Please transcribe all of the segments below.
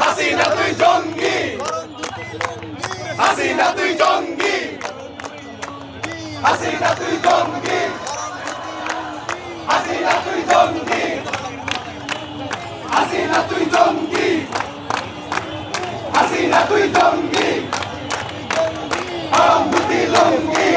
হাসিনা তুই জঙ্গি। হাসিনা তুই জঙ্গি। হাসিনা তুই জঙ্গি। হাসিনা তুই জঙ্গি। হাসিনা তুই জঙ্গি। হাসিনা তুই জঙ্গি। গরম ধুতি লুঙ্গি।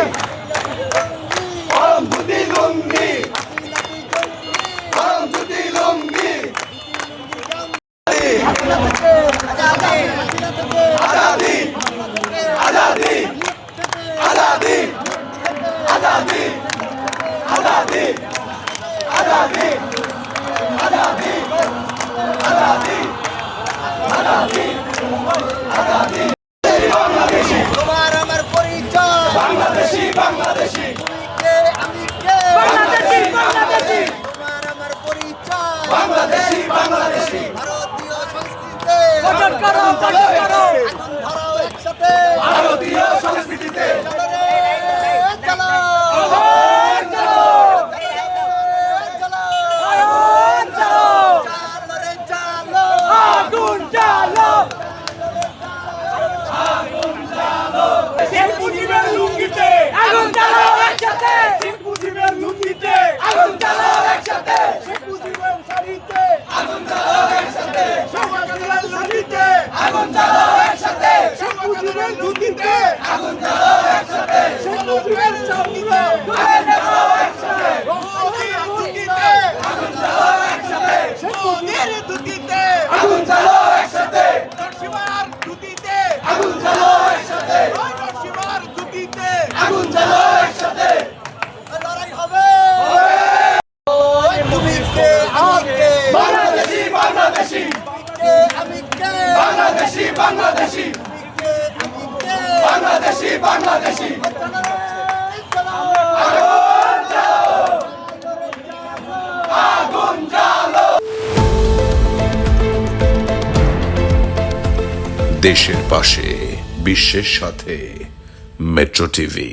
আজাদি আজাদি আজাদি আজাদি আজাদি আজাদি। বাংলাদেশি তোমার আমার পরিচয়। বাংলাদেশি বাংলাদেশি। আমি কে? বাংলাদেশি, বাংলাদেশি। তোমার আমার পরিচয়। বাংলাদেশি বাংলাদেশি। ভারতীয় সংস্কৃতিতে। করো, করো। আগুন ধরাও একসাথে। ভারতীয় সংস্কৃতিতে চলো রে চলো চলো চলো চালো রে চালো আগুন জ্বালো শেখ মুজিবের লুঙ্গিতে আগুন জ্বালো একসাথে শেখ মুজিবের লুঙ্গিতে আগুন জ্বালো একসাথে শেখ মুজিবের শাড়িতে আগুন জ্বালাও একসাথে সমাজের লুঙ্গিতে আগুন জ্বালাও একসাথে। শেখ মুজিবের লুঙ্গিতে আগুন জ্বালাও একসাথে। শেখ মুজিবের চামড়া ধরে নেব একসাথে আগুন জ্বালাও একসাথে। শেখ মুজিবের আগুন জ্বালাও একসাথে। নরসিমার দুটিতে আগুন জ্বালাও একসাথে। নরসিমার দুটিতে আগুন জ্বালাও একসাথে। লড়াই হবে। ওই তুমি কে কে বাংলাদেশি। বাংলাদেশি বাংলাদেশি। বাংলাদেশি বাংলাদেশি। দেশের পাশে বিশ্বের সাথে মেট্রো টিভি।